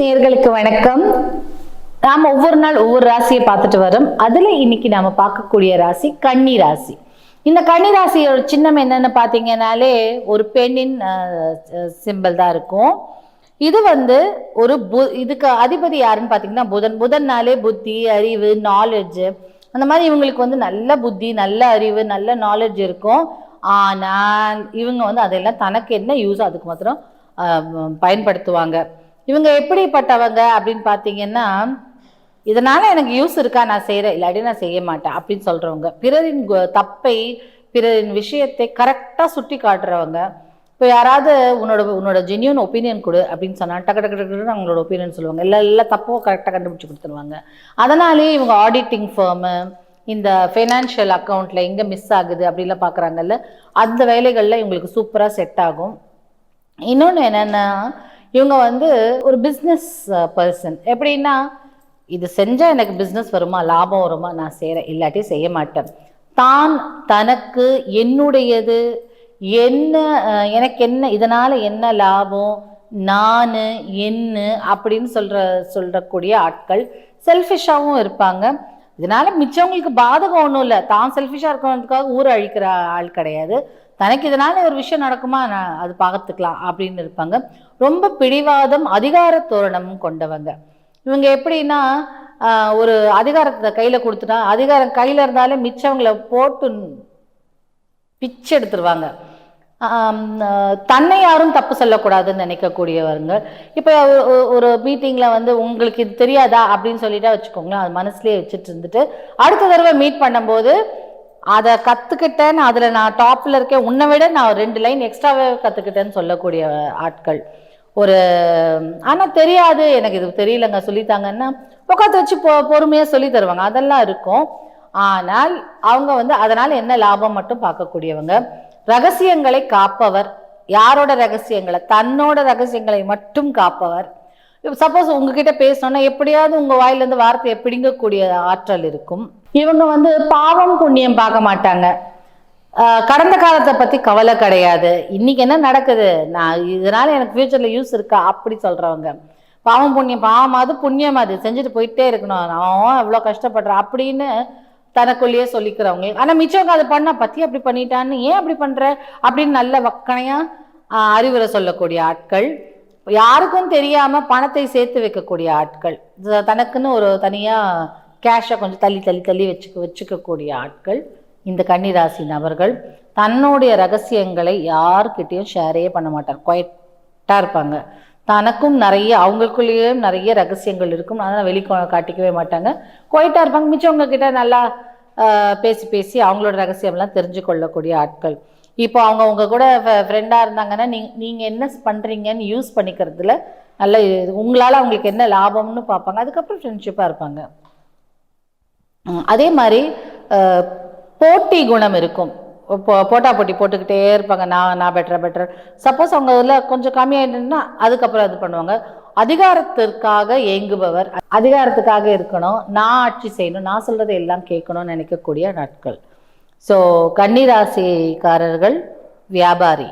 நேர்களுக்கு வணக்கம். நாம் ஒவ்வொரு நாள் ஒவ்வொரு ராசியை பார்த்துட்டு வரோம். அதுல இன்னைக்கு நாம பார்க்கக்கூடிய ராசி கன்னி ராசி. இந்த கன்னி ராசியோட சின்னம் என்னன்னு பார்த்தீங்கன்னாலே ஒரு பெண்ணின் சிம்பிள் தான் இருக்கும். இது வந்து ஒரு பு இதுக்கு அதிபதி யாருன்னு பார்த்தீங்கன்னா புதன். புதன்னாலே புத்தி அறிவு நாலெட்ஜு அந்த மாதிரி இவங்களுக்கு வந்து நல்ல புத்தி நல்ல அறிவு நல்ல நாலெட்ஜ் இருக்கும். ஆனால் இவங்க வந்து அதெல்லாம் தனக்கு என்ன யூஸ் அதுக்கு மாத்திரம் பயன்படுத்துவாங்க. இவங்க எப்படிப்பட்டவங்க அப்படின்னு பார்த்தீங்கன்னா இதனால எனக்கு யூஸ் இருக்கா நான் செய்கிறேன் இல்லாட்டி நான் செய்ய மாட்டேன் அப்படின்னு சொல்றவங்க. பிறரின் தப்பை பிறரின் விஷயத்தை கரெக்டாக சுட்டி காட்டுறவங்க. இப்போ யாராவது உன்னோட உன்னோட ஜென்யூன் ஒப்பீனியன் கொடு அப்படின்னு சொன்னால் டக்கு டக்கு டக்குன்னு அவங்களோட ஒப்பீனியன் சொல்லுவாங்க. எல்லா எல்லா தப்பும் கரெக்டாக கண்டுபிடிச்சி கொடுத்துருவாங்க. அதனாலேயே இவங்க ஆடிட்டிங் ஃபேர்மு இந்த ஃபைனான்ஷியல் அக்கௌண்ட்டில் எங்கே மிஸ் ஆகுது அப்படிலாம் பார்க்குறாங்கல்ல அந்த வேலைகளில் இவங்களுக்கு சூப்பராக செட் ஆகும். இன்னொன்று என்னென்னா இவங்க வந்து ஒரு பிஸ்னஸ் பர்சன் எப்படின்னா இது செஞ்சால் எனக்கு பிஸ்னஸ் வருமா லாபம் வருமா நான் செய்கிறேன் இல்லாட்டி செய்ய மாட்டேன். தான் தனக்கு என்னுடையது என்ன எனக்கு என்ன இதனால் என்ன லாபம் நான் என்ன அப்படின்னு சொல்கிற சொல்கிறக்கூடிய ஆட்கள் செல்ஃபிஷாகவும் இருப்பாங்க. இதனால் மிச்சவங்களுக்கு பாதகம் ஒன்றும் இல்லை. தான் செல்ஃபிஷாக இருக்கிறதுக்காக ஊரை அழிக்கிற ஆள் கிடையாது. தனக்கு இதனால ஒரு விஷயம் நடக்குமா? நான் அது பார்த்துக்கலாம் அப்படின்னு இருப்பாங்க. ரொம்ப பிடிவாதம் அதிகார தோரணமும் கொண்டவங்க. இவங்க எப்படின்னா ஒரு அதிகாரத்தை கையில் கொடுத்துட்டா அதிகாரம் கையில் இருந்தாலே மிச்சவங்களை போட்டு பிச்சு எடுத்துருவாங்க. தன்னை யாரும் தப்பு சொல்லக்கூடாதுன்னு நினைக்கக்கூடியவங்க. இப்போ ஒரு மீட்டிங்கில் வந்து உங்களுக்கு இது தெரியாதா? அப்படின்னு சொல்லிட்டா வச்சுக்கோங்களேன் அது மனசுலேயே வச்சுட்டு இருந்துட்டு அடுத்த தடவை மீட் பண்ணும்போது அதை கற்றுக்கிட்டேன்னு அதில் நான் டாப்பில் இருக்கேன். உன்னை விட நான் ரெண்டு லைன் எக்ஸ்ட்ராவே கற்றுக்கிட்டேன்னு சொல்லக்கூடிய ஆட்கள். ஒரு ஆனால் தெரியாது. எனக்கு இது தெரியலங்க. சொல்லித்தாங்கன்னா உட்காந்து வச்சு பொ பொறுமையாக சொல்லி தருவாங்க. அதெல்லாம் இருக்கும். ஆனால் அவங்க வந்து அதனால் என்ன லாபம் மட்டும் பார்க்கக்கூடியவங்க. ரகசியங்களை காப்பவர். யாரோட ரகசியங்களை? தன்னோட ரகசியங்களை மட்டும் காப்பவர். சப்போஸ் உங்ககிட்ட பேசணும்னா எப்படியாவது உங்க வாயிலிருந்து வார்த்தை பிடுங்கக்கூடிய ஆற்றல் இருக்கும். இவங்க வந்து பாவம் புண்ணியம் பார்க்க மாட்டாங்க. கடந்த காலத்தை பத்தி கவலை கிடையாது. இன்னைக்கு என்ன நடக்குது? நான் இதனால எனக்கு ஃபியூச்சர்ல யூஸ் இருக்கா? அப்படி சொல்றவங்க. பாவம் புண்ணியம் பாவம் அது புண்ணியம் அது. செஞ்சுட்டு போயிட்டே இருக்கணும். அவன் எவ்வளோ கஷ்டப்படுறான் அப்படின்னு தனக்குள்ளேயே சொல்லிக்கிறவங்க. ஆனா மிச்சவங்க அதை பண்ணா பத்தி அப்படி பண்ணிட்டான்னு ஏன் அப்படி பண்ற? அப்படின்னு நல்ல வக்கனையா அறிவுரை சொல்லக்கூடிய ஆட்கள். யாருக்கும் தெரியாம பணத்தை சேர்த்து வைக்கக்கூடிய ஆட்கள் தனக்குன்னு ஒரு தனியா கேஷை கொஞ்சம் தள்ளி தள்ளி தள்ளி வச்சுக்க வச்சுக்கக்கூடிய ஆட்கள் இந்த கன்னிராசி நபர்கள் தன்னுடைய ரகசியங்களை யாருக்கிட்டேயும் ஷேரே பண்ண மாட்டார் குவைட்டாக இருப்பாங்க. தனக்கும் நிறைய அவங்களுக்குள்ளேயும் நிறைய ரகசியங்கள் இருக்கும். அதனால் வெளி காட்டிக்கவே மாட்டாங்க. குவைட்டாக இருப்பாங்க. மிச்சவங்க கிட்ட நல்லா பேசி பேசி அவங்களோட ரகசியம்லாம் தெரிஞ்சு கொள்ளக்கூடிய ஆட்கள். இப்போ அவங்க உங்கள் கூட ஃப்ரெண்டாக இருந்தாங்கன்னா நீங் நீங்கள் என்ன பண்ணுறீங்கன்னு யூஸ் பண்ணிக்கிறதுல நல்ல உங்களால் அவங்களுக்கு என்ன லாபம்னு பார்ப்பாங்க. அதுக்கப்புறம் ஃப்ரெண்ட்ஷிப்பாக இருப்பாங்க. அதே மாதிரி போட்டி குணம் இருக்கும். இப்போ போட்டா போட்டி போட்டுக்கிட்டே இருப்பாங்க. நான் நான் பெட்டர் பெட்டர் சப்போஸ் அவங்க இதில் கொஞ்சம் கம்மியாயிட்டுன்னா அதுக்கப்புறம் இது பண்ணுவாங்க. அதிகாரத்திற்காக ஏங்குபவர் அதிகாரத்துக்காக இருக்கணும். நான் ஆட்சி செய்யணும். நான் சொல்றதை எல்லாம் கேட்கணும்னு நினைக்கக்கூடிய நாட்கள். ஸோ கன்னிராசிக்காரர்கள் வியாபாரி.